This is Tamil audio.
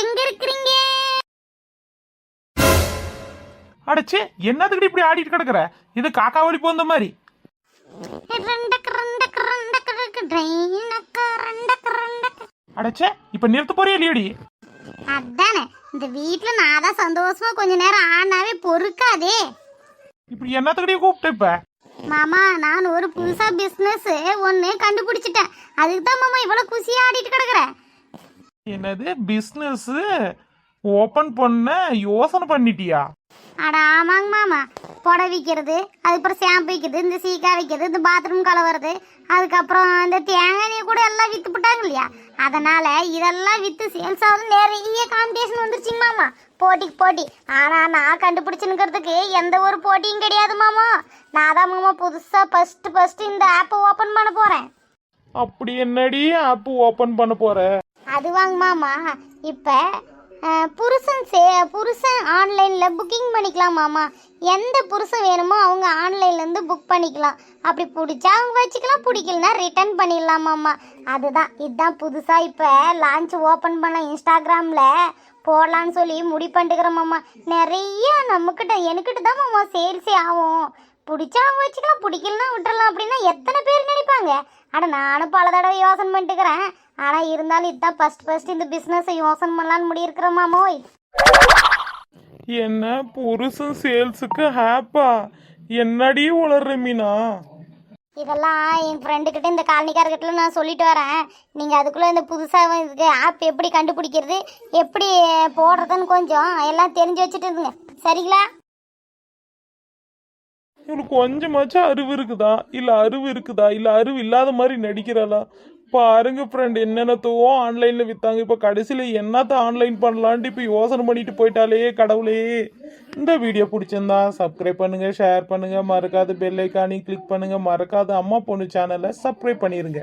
எங்க இருக்கிறீங்க? அடச்சே என்னதுக்கிட்ட இப்படி ஆடிட்டு கிடக்குற? இது காக்கா வழி போந்த மாதிரி. அடச்சே இப்ப நிறுத்த போறியா இல்லையடி? அதானே இந்த வீட்ல நான் தான் சந்தோஷமா கொஞ்ச நேரம் ஆனாவே பொறுக்காதே. இப்படி என்னத்துக்கிட்டே கூப்பிட்ட இப்ப? மாமா நான் ஒரு புதுசா பிசினஸ் ஒன்னு கண்டுபிடிச்சிட்டேன். அதுக்கு தான் மாமா இவ்வளவு குசியா ஆடிட்டு கிடக்குறேன் என்னது பிசினஸ் ஓபன் பண்ண யோசனை பண்ணிட்டியா? அட ஆமாங்க மாமா. புடவை விற்கிறது அதுக்கப்புறம் ஷாம்பு விற்கிறது இந்த சீக்கா விற்கிறது இந்த பாத்ரூம் கலவறது அதுக்கப்புறம் இந்த தேங்காய் கூட எல்லாம் விற்று போட்டாங்க இல்லையா? அதனால இதெல்லாம் விற்று சேல்ஸ் ஆகுது நிறைய காம்படிஷன் வந்துருச்சுங்க மாமா. போட்டிக்கு போட்டி. ஆனால் நான் கண்டுபிடிச்சுனுக்கிறதுக்கு எந்த ஒரு போட்டியும் கிடையாது மாமா. நான் தான் மாமா புதுசாக ஃபஸ்ட்டு ஃபஸ்ட்டு இந்த ஆப்பை ஓப்பன் பண்ண போகிறேன் அப்படி என்னடி ஆப் ஓபன் பண்ண போற? அது வாங்கமாமா இப்போ புருஷன் சே புருஷன் ஆன்லைனில் புக்கிங் பண்ணிக்கலாமாமா எந்த புருஷன் வேணுமோ அவங்க ஆன்லைன்லேருந்து புக் பண்ணிக்கலாம். அப்படி பிடிச்சா அவங்க வச்சுக்கலாம் பிடிக்கலனா ரிட்டர்ன் பண்ணிடலாமாம்மா அதுதான் இதுதான் புதுசாக இப்போ லான்ச் ஓப்பன் பண்ண இன்ஸ்டாகிராமில் போடலான்னு சொல்லி முடி பண்ணிட்டுக்கிறேன் நிறைய நம்மக்கிட்ட எனக்கிட்ட தான் மாமா சேல்ஸே ஆகும். பிடிச்சா அவங்க வச்சுக்கலாம் பிடிக்கலனா விட்டுறலாம் அப்படின்னா எத்தனை பேர் நினைப்பாங்க? ஆனால் நானும் பல தடவை யோசனை பண்ணிட்டுக்கிறேன். ஆனால் இருந்தாலும் இதுதான் ஃபர்ஸ்ட் ஃபர்ஸ்ட் இந்த பிஸ்னஸை யோசனை பண்ணலான்னு முடியிருக்கிறேன் மாமோய் என்ன புருஷன் சேல்ஸுக்கு ஹாப்பா என்னடி உளர்ற மீனா? இதெல்லாம் என் ஃப்ரெண்டுக்கிட்ட இந்த காலனிக்காரர்கிட்ட நான் சொல்லிட்டு வரேன். நீங்கள் அதுக்குள்ளே இந்த புதுசாக இதுக்கு ஆப் எப்படி கண்டுபிடிக்கிறது எப்படி போடுறதுன்னு கொஞ்சம் எல்லாம் தெரிஞ்சு வச்சுட்டு இருங்க. சரிங்களா? இவளுக்கு கொஞ்சமாச்சும் அறிவு இருக்குதா? இல்ல அறிவு இருக்குதா? இல்ல அறிவு இல்லாத மாதிரி நடிக்கிறாளா? பாருங்க ஃப்ரெண்ட் என்னென்னத்தவோ ஆன்லைன்ல வித்தாங்க. இப்ப கடைசியில என்னத்த ஆன்லைன் பண்ணலான்ட்டு இப்போ யோசனை பண்ணிட்டு போயிட்டாலே கடவுளே. இந்த வீடியோ பிடிச்சிருந்தா சப்ஸ்கிரைப் பண்ணுங்க ஷேர் பண்ணுங்க. மறக்காத பெல் ஐக்கானையும் கிளிக் பண்ணுங்க. மறக்காத அம்மா பொண்ணு சேனலை சப்ஸ்கிரைப் பண்ணிருங்க.